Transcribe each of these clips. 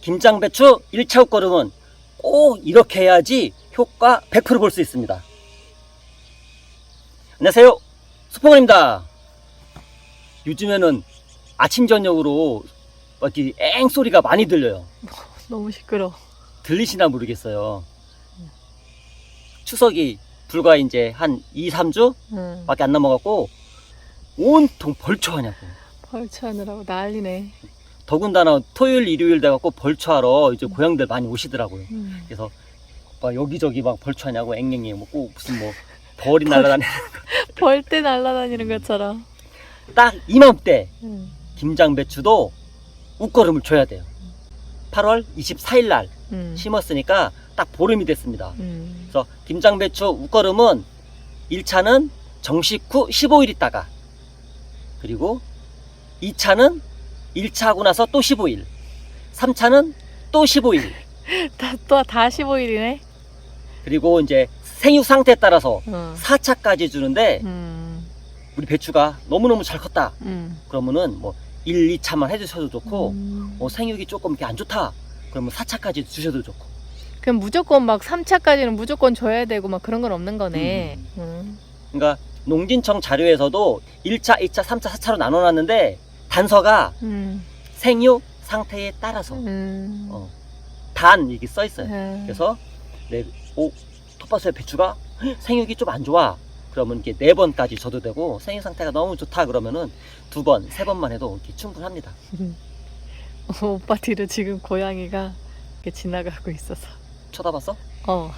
김장배추 1차 옷걸음은 꼭 이렇게 해야지 효과 100%볼 수 있습니다. 안녕하세요. 수포원입니다. 요즘에는 아침, 저녁으로 이렇게 앵 소리가 많이 들려요. 너무 시끄러. 들리시나 모르겠어요. 추석이 불과 이제 한 2, 3주 응. 밖에 안 남아갖고 온통 벌초하냐고. 벌초하느라고 난리네. 더군다나 토요일, 일요일 돼갖고 벌초하러 이제 고향들 많이 오시더라고요. 음. 그래서 막 여기저기 막 벌초하냐고 앵앵이 뭐꼭 무슨 뭐 벌이 날아다니 벌떼 날아다니는 것처럼. 딱 이맘때 음. 김장배추도 웃걸음을 줘야 돼요. 8월 24일 날 음. 심었으니까 딱 보름이 됐습니다. 음. 그래서 김장배추 웃걸음은 1차는 정식 후 15일 있다가 그리고 2차는 1차 하고 나서 또 15일 3차는 또 15일 다, 또, 다 15일이네. 그리고 이제 생육 상태에 따라서 어. 4차까지 주는데 음. 우리 배추가 너무너무 잘 컸다 음. 그러면은 뭐 1, 2차만 해주셔도 좋고 음. 뭐 생육이 조금 이렇게 안 좋다 그러면 4차까지 주셔도 좋고 그럼 무조건 막 3차까지는 무조건 줘야 되고 막 그런 건 없는 거네. 음. 그러니까 농진청 자료에서도 1차, 2차, 3차, 4차로 나눠놨는데 단서가 음. 생육 상태에 따라서 음. 어, 단 이게 써 있어요. 음. 그래서 내 오, 텃밭의 배추가 생육이 좀 안 좋아. 그러면 이렇게 네 번까지 줘도 되고 생육 상태가 너무 좋다 그러면은 두 번, 세 번만 해도 이렇게 충분합니다. 어, 오빠 뒤로 지금 고양이가 이렇게 지나가고 있어서. 쳐다봤어? 어.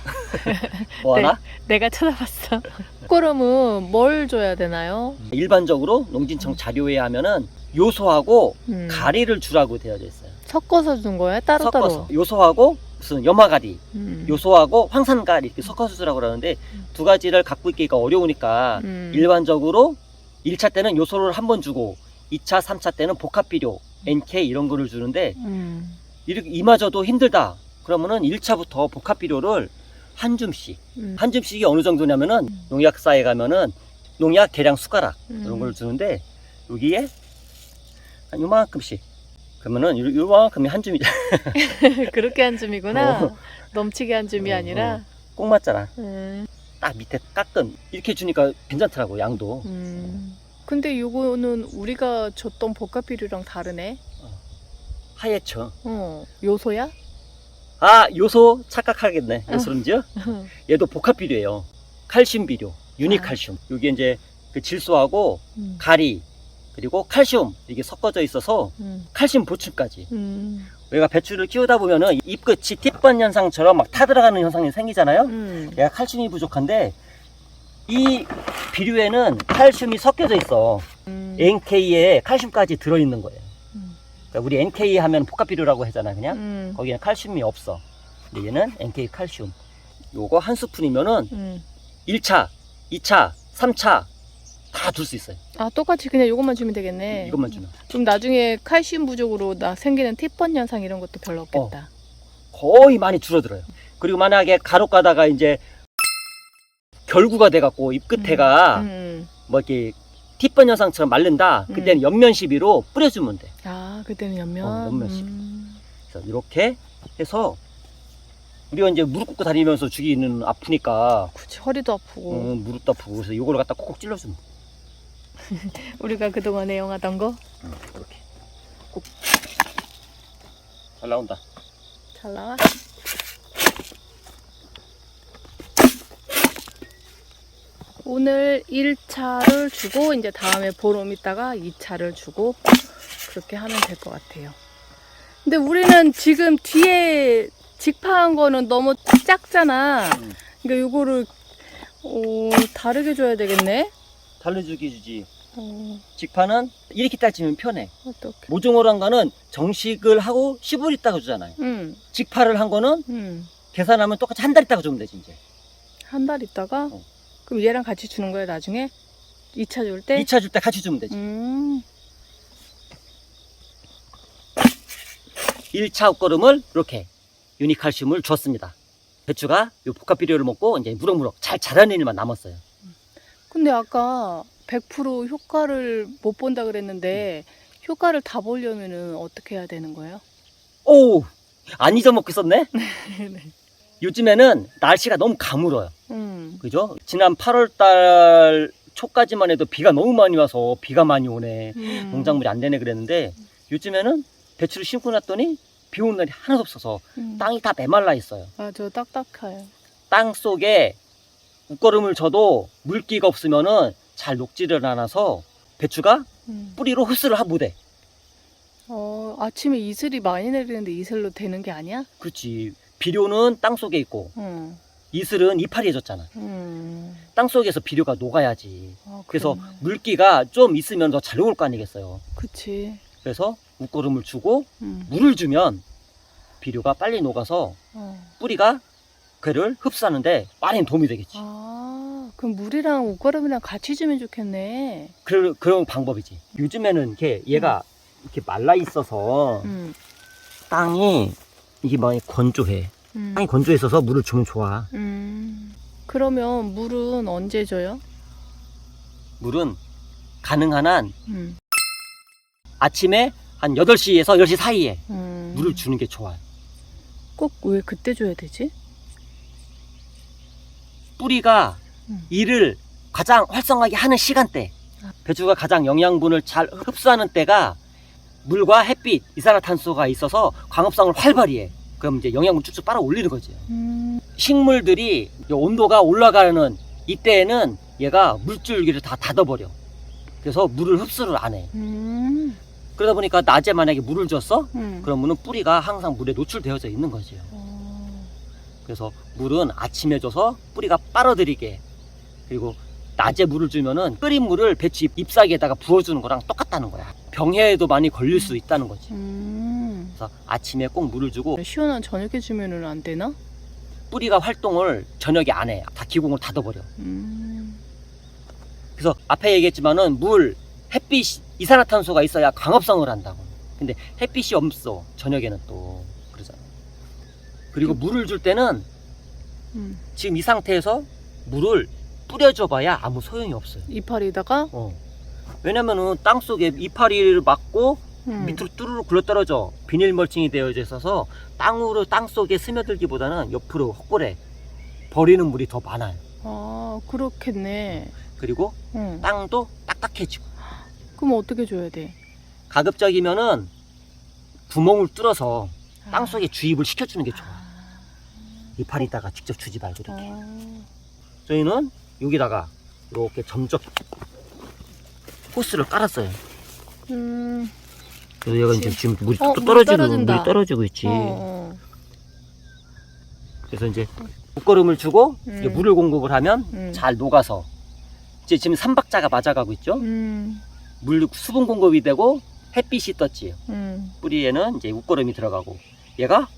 뭐 네. 하나? 내가 쳐다봤어. 꽃걸음은 뭘 줘야 되나요? 일반적으로 농진청 자료에 하면은 요소하고 음. 가리를 주라고 되어져 있어요. 섞어서 준 거야? 따로 따로. 섞어서 요소하고 무슨 염화가리, 음. 요소하고 황산가리 이렇게 섞어서 주라고 그러는데 두 가지를 갖고 있기가 어려우니까 음. 일반적으로 1차 때는 요소를 한 번 주고 2차, 3차 때는 복합비료, NK 이런 거를 주는데 음. 이렇게 이마저도 힘들다. 그러면은 1차부터 복합 비료를 한 줌씩. 음. 한 줌씩이 어느 정도냐면은 음. 농약사에 가면은 농약 계량 숟가락 음. 이런 걸 주는데 여기에 한 요만큼씩. 그러면은 요- 요만큼이 한 줌이 그렇게 한 줌이구나. 어. 넘치게 한 줌이 어, 아니라. 어. 꼭 맞잖아. 음. 딱 밑에 깎은 이렇게 주니까 괜찮더라고 양도. 음. 근데 이거는 우리가 줬던 복합 비료랑 다르네. 하얘쳐. 어. 요소야? 아 요소 착각하겠네. 요소름지요? 음. 얘도 복합 비료예요. 칼슘 비료, 유니칼슘. 여기 이제 그 질소하고 음. 가리 그리고 칼슘 이게 섞어져 있어서 음. 칼슘 보충까지. 음. 우리가 배추를 키우다 보면은 잎 끝이 팁번 현상처럼 막 타들어가는 현상이 생기잖아요. 음. 얘가 칼슘이 부족한데 이 비료에는 칼슘이 섞여져 있어. 음. NK에 칼슘까지 들어있는 거예요. 음. 그러니까 우리 NK 하면 복합비료라고 하잖아, 그냥. 음. 거기는 칼슘이 없어. 근데 얘는 NK 칼슘. 요거 한 스푼이면은 음. 1차, 2차, 3차 다 둘 수 있어요. 아 똑같이 그냥 이것만 주면 되겠네. 이것만 주면. 그럼 나중에 칼슘 부족으로 나 생기는 티번 현상 이런 것도 별로 없겠다. 거의 많이 줄어들어요. 그리고 만약에 가로 가다가 이제 결구가 돼갖고 잎 끝에가 음. 뭐 이렇게 팁번 현상처럼 마른다. 음. 그때는 연면 시비로 뿌려주면 돼. 아 그때는 연면. 어, 연면식. 음. 그래서 이렇게 해서 우리가 이제 무릎 꿇고 다니면서 주기는 아프니까 그치 허리도 아프고. 어, 무릎도 아프고 그래서 이거를 갖다 콕콕 찔러주면 돼. 우리가 그동안 애용하던 거 이렇게 꼭. 잘 나온다. 잘 나와. 오늘 1차를 주고 이제 다음에 보름 있다가 2차를 주고 그렇게 하면 될 것 같아요. 근데 우리는 지금 뒤에 직파한 거는 너무 작잖아. 음. 그러니까 이거를 어, 다르게 줘야 되겠네. 달래주기 주지. 어, 직파는 이렇게 따지면 편해. 어떻게? 모종으로 한 거는 정식을 하고 10일 있다가 주잖아요. 음, 직파를 한 거는 음. 계산하면 똑같이 한 달 있다가 주면 되지 이제. 한 달 있다가 어. 그럼 얘랑 같이 주는 거야 나중에 2차 줄 때? 2차 줄 때 같이 주면 되지. 음, 1차 옷걸음을 이렇게 유니칼슘을 줬습니다. 배추가 요 복합 비료를 먹고 이제 무럭무럭 잘 자라는 일만 남았어요. 근데 아까 100% 효과를 못 본다 그랬는데 효과를 다 보려면은 어떻게 해야 되는 거예요? 오 안 잊어먹고 있었네? 네. 요즘에는 날씨가 너무 가물어요. 음. 그죠? 지난 8월 달 초까지만 해도 비가 너무 많이 와서 비가 많이 오네. 음. 농작물이 안 되네 그랬는데 요즘에는 배추를 심고 났더니 비 오는 날이 하나도 없어서 음. 땅이 다 메말라 있어요. 아저 딱딱해요. 땅 속에 웃거름을 줘도 물기가 없으면은 잘 녹지를 않아서 배추가 음. 뿌리로 흡수를 하 못해. 어 아침에 이슬이 많이 내리는데 이슬로 되는 게 아니야? 그렇지. 비료는 땅 속에 있고 응. 이슬은 이파리에 졌잖아. 음. 땅 속에서 비료가 녹아야지. 아, 그래서 그러네. 물기가 좀 있으면 더 잘 녹을 거 아니겠어요. 그치. 그래서 웃거름을 주고 음. 물을 주면 비료가 빨리 녹아서 어. 뿌리가 그를 흡수하는데 많이 도움이 되겠지. 아 그럼 물이랑 옷걸음이랑 같이 주면 좋겠네. 그, 그런 방법이지. 요즘에는 이렇게 얘가 이렇게 말라 있어서 음. 땅이 이게 많이 건조해. 음. 땅이 건조해 있어서 물을 주면 좋아. 음. 그러면 물은 언제 줘요? 물은 가능한 한 음. 아침에 한 8시에서 10시 사이에 음. 물을 주는 게 좋아요. 꼭 왜 그때 줘야 되지? 뿌리가 음. 일을 가장 활성하게 하는 시간대. 아. 배추가 가장 영양분을 잘 흡수하는 때가 물과 햇빛, 이산화탄소가 있어서 광합성을 활발히 해. 그럼 이제 영양분 쭉쭉 빨아 올리는 거지. 음. 식물들이 이 온도가 올라가는 이때에는 얘가 물줄기를 다 닫아버려. 그래서 물을 흡수를 안 해. 음. 그러다 보니까 낮에 만약에 물을 줬어? 음. 그러면은 뿌리가 항상 물에 노출되어져 있는 거지요. 어. 그래서 물은 아침에 줘서 뿌리가 빨아들이게. 그리고 낮에 물을 주면은 끓인 물을 배추 잎- 잎사귀에다가 부어주는 거랑 똑같다는 거야. 병해에도 많이 걸릴 수 있다는 거지. 음. 그래서 아침에 꼭 물을 주고 시원한 저녁에 주면은 안 되나? 뿌리가 활동을 저녁에 안 해. 다 기공을 닫아버려. 음. 그래서 앞에 얘기했지만은 물, 햇빛, 이산화탄소가 있어야 광합성을 한다고. 근데 햇빛이 없어. 저녁에는 또 그러잖아. 그리고 물을 줄 때는 음. 지금 이 상태에서 물을 뿌려줘봐야 아무 소용이 없어요. 이파리다가 어. 왜냐면은 땅 속에 이파리를 막고 음. 밑으로 뚜루루 굴러 떨어져 비닐 멀칭이 되어져 있어서 땅으로 땅 속에 스며들기보다는 옆으로 헛골에 버리는 물이 더 많아요. 아 그렇겠네. 그리고 응. 땅도 딱딱해지고 그럼 어떻게 줘야 돼? 가급적이면은 구멍을 뚫어서 땅 아. 속에 주입을 시켜주는 게 좋아. 아. 이파리다가 직접 주지 말고 이렇게. 아. 저희는 여기다가 이렇게 점적 호스를 깔았어요. 음. 그래서 얘가 이제 지금 물이 어, 또물 떨어지고 떨어진다. 물이 떨어지고 있지. 어, 어. 그래서 이제 목걸음을 주고 음. 이제 물을 공급을 하면 음. 잘 녹아서 이제 지금 삼박자가 맞아가고 있죠. 음. 물 수분 공급이 되고 햇빛이 떴지. 음. 뿌리에는 이제 웃거름이 들어가고 얘가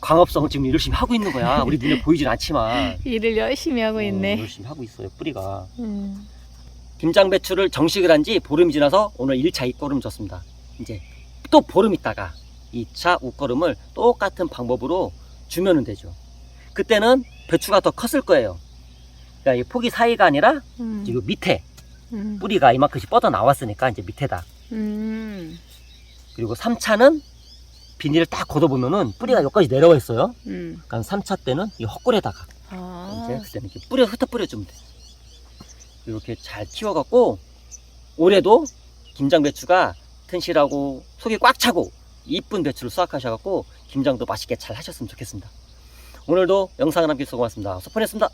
광합성을 지금 열심히 하고 있는 거야. 우리 눈에 보이진 않지만 일을 열심히 하고 어, 있네. 열심히 하고 있어요. 뿌리가. 음. 김장 배추를 정식을 한 지 보름이 지나서 오늘 1차 입거름 줬습니다. 이제 또 보름 있다가 2차 웃거름을 똑같은 방법으로 주면은 되죠. 그때는 배추가 더 컸을 거예요. 그러니까 이 폭이 사이가 아니라 음. 지금 밑에 음. 뿌리가 이만큼씩 뻗어 나왔으니까 이제 밑에다. 음. 그리고 3차는 비닐을 딱 걷어보면은 뿌리가 여기까지 내려와 있어요. 음. 그러니까 3차 때는 이 헛골에다가 아. 이제 그때는 이렇게 뿌려 흩어 뿌려주면 돼. 이렇게 잘 키워갖고 올해도 김장 배추가 튼실하고 속이 꽉 차고 이쁜 배추를 수확하셔갖고 김장도 맛있게 잘 하셨으면 좋겠습니다. 오늘도 영상을 함께 수고 고맙습니다. 소폰했습니다.